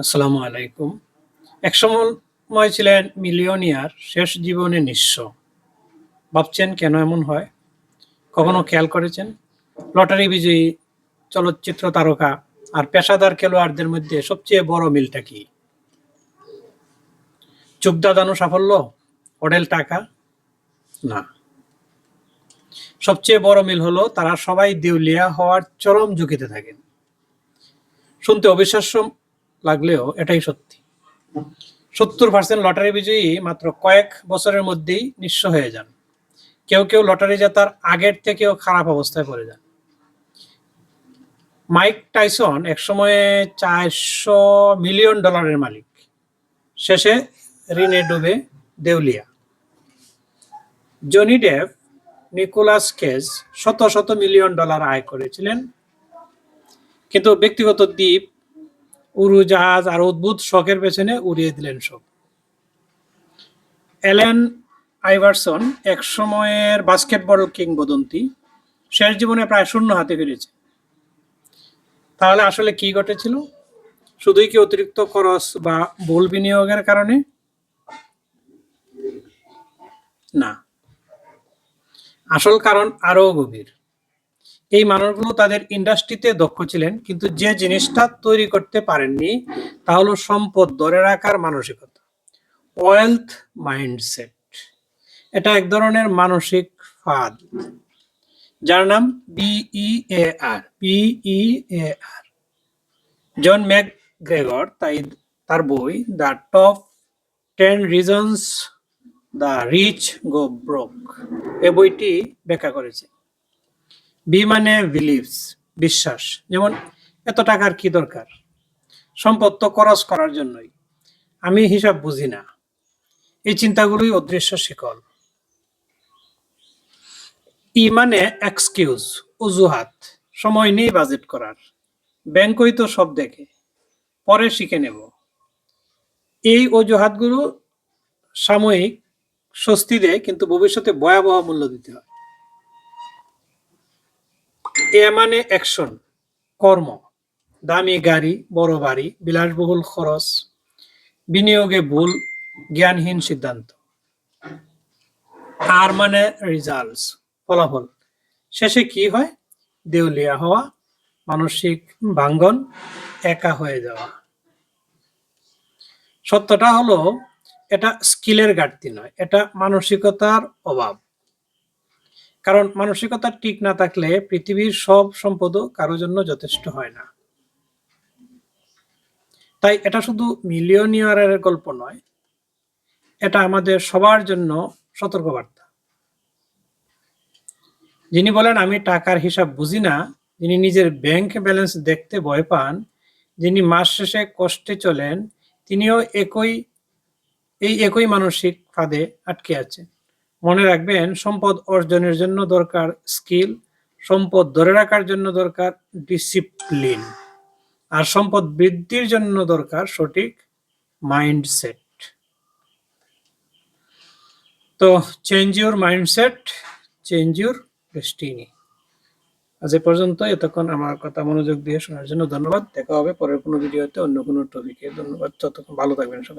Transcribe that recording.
আসসালামু আলাইকুম। এক সময় ছিলেন মিলিয়নিয়ার, শেষ জীবনে নিঃস্ব। ভাবছেন কেন এমন হয়? কখনো খেয়াল করেছেন? লটারি বিজয়ী চলচ্চিত্র তারকা আর পেশাদার খেলোয়াড়দের মধ্যে সবচেয়ে বড় মিলটা কি? চোখ দাদানো সাফল্য? অডেল টাকা? না। সবচেয়ে বড় মিল হলো তারা সবাই দেউলিয়া হওয়ার চরম ঝুঁকিতে থাকেন। শুনতে অবিশ্বাস্য লাগলেও এটাই সত্যি। সত্তর পার্সেন্ট লটারি বিজয়ী মাত্র কয়েক বছরের মধ্যেই নিঃস্ব হয়ে যান। কেউ কেউ লটারি জেতার আগের থেকেও খারাপ অবস্থায় পড়ে যান। মাইক টাইসন একসময়ে চারশো মিলিয়ন ডলারের মালিক। শেষে ঋণে ডুবে দেউলিয়া। জনি ডেভ নিকোলাস কেজ শত শত মিলিয়ন ডলার আয় করেছিলেন। কিন্তু ব্যক্তিগত দ্বীপ উড়োজাহাজ আর অদ্ভুত শখের পেছনে উড়িয়ে দিলেন সব। অ্যালেন আইভারসন এক সময়ের বাস্কেটবল কিংবদন্তি। শেষ জীবনে প্রায় শূন্য হাতে ফিরেছে। তাহলে আসলে কি ঘটেছিল? শুধুই কি অতিরিক্ত খরচ বা ভুল বিনিয়োগের কারণে? না। আসল কারণ আরও গভীর। এই মানুষগুলো তাদের ইন্ডাস্ট্রিতে দক্ষ ছিলেন, কিন্তু যে জিনিসটা তৈরি করতে পারেননি, তা হলো সম্পদ ধরে রাখার মানসিকতা। ওয়েলথ মাইন্ডসেট এটা এক ধরনের মানসিক ফাঁদ, যার নাম B E A R B E A R John McGregor তাই তার বই the top ten reasons the rich go broke এ বইটি ব্যাখ্যা করেছে। বি মানে বিলিভস বিশ্বাস। যেমন, এত টাকার কি দরকার? সম্পদ তো খরচ করার জন্যই। আমি হিসাব বুঝি না। এই চিন্তাগুলোই অদৃশ্য শিকল। ই মানে এক্সকিউজ অজুহাত, সময় নেই বাজেট করার। ব্যাংকই তো সব দেখে। পরে শিখে নেব। এই অজুহাতগুলো সাময়িক স্বস্তি দেয়, কিন্তু ভবিষ্যতে ভয়াবহ মূল্য দিতে হয়। এ মানে অ্যাকশন কর্ম। দামি গাড়ি, বড় বাড়ি, বিলাসবহুল খরচ, বিনিয়োগে ভুল, জ্ঞানহীন সিদ্ধান্ত। আর মানে রেজাল্টস ফলাফল। শেষে কি হয়? দেউলিয়া হওয়া, মানসিক ভাঙ্গন, একা হয়ে যাওয়া। সত্যটা হলো, এটা স্কিলের ঘাটতি নয়, এটা মানসিকতার অভাব। কারণ মানসিকতা ঠিক না থাকলে পৃথিবীর সব সম্পদও কারোর জন্য যথেষ্ট হয় না। তাই এটা শুধু মিলিয়নিয়ারের গল্প নয়, এটা আমাদের সবার জন্য সতর্কবার্তা। যিনি বলেন, আমি টাকার হিসাব বুঝি না। যিনি নিজের ব্যাংক ব্যালেন্স দেখতে ভয় পান, যিনি মাস শেষে কষ্টে চলেন, তিনিও একই, এই একই মানসিক ফাঁদে আটকে আছেন। মনে রাখবেন, সম্পদ অর্জনের জন্য দরকার স্কিল, সম্পদ ধরে রাখার জন্য দরকার ডিসিপ্লিন, আর সম্পদ বৃদ্ধির জন্য দরকার সঠিক মাইন্ডসেট। তো, change your mindset, change your destiny. আজ এ পর্যন্ত এতক্ষণ আমার কথা মনোযোগ দিয়ে শোনার জন্য ধন্যবাদ। দেখা হবে পরের কোনো ভিডিওতে অন্য কোনো টপিকে ধন্যবাদ, ততক্ষণ ভালো থাকবেন সবাই।